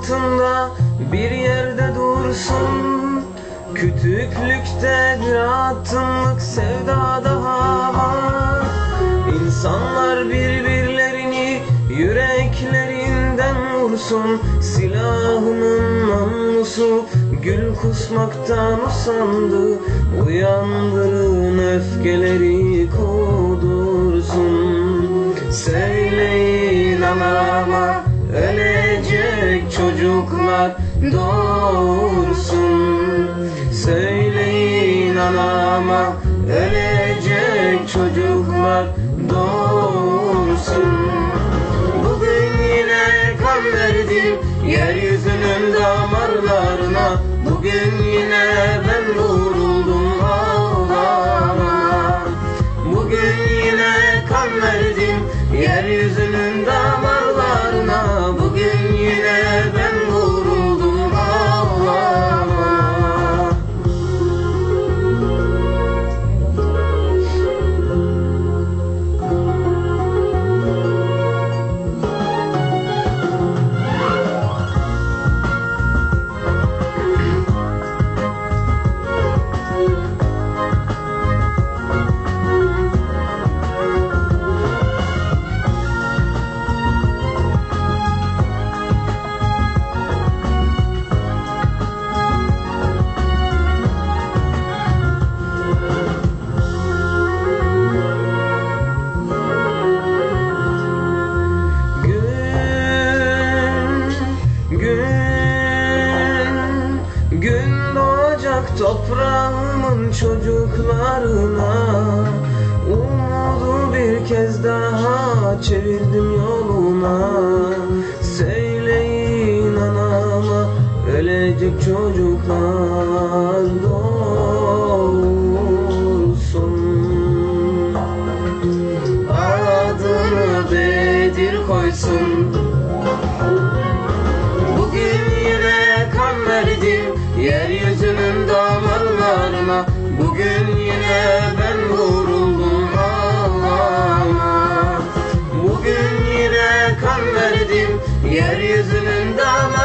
altında bir yerde dursun. Kütüklükte bir atımlık sevda daha var. İnsanlar birbirlerini yüreklerinden vursun. Silahının namlusu gül kusmaktan usandı. Uyandırın öfkeleri kudursun Söyleyin anama çocuklar doğursun. Söyleyin anama ölecek çocuklar doğursun. Bugün yine kan verdim yeryüzünün damarlarına. Bugün yine ben vuruldum ağlama Bugün yine kan verdim yeryüzünün damarlarına doğacak toprağımın çocuklarına. Umudu bir kez daha çevirdim yoluna. Söyleyin anama ölecek çocuklar. Doğursun Bugün yine ben vuruldum ağlama. Bugün yine kan verdim Yeryüzünün damar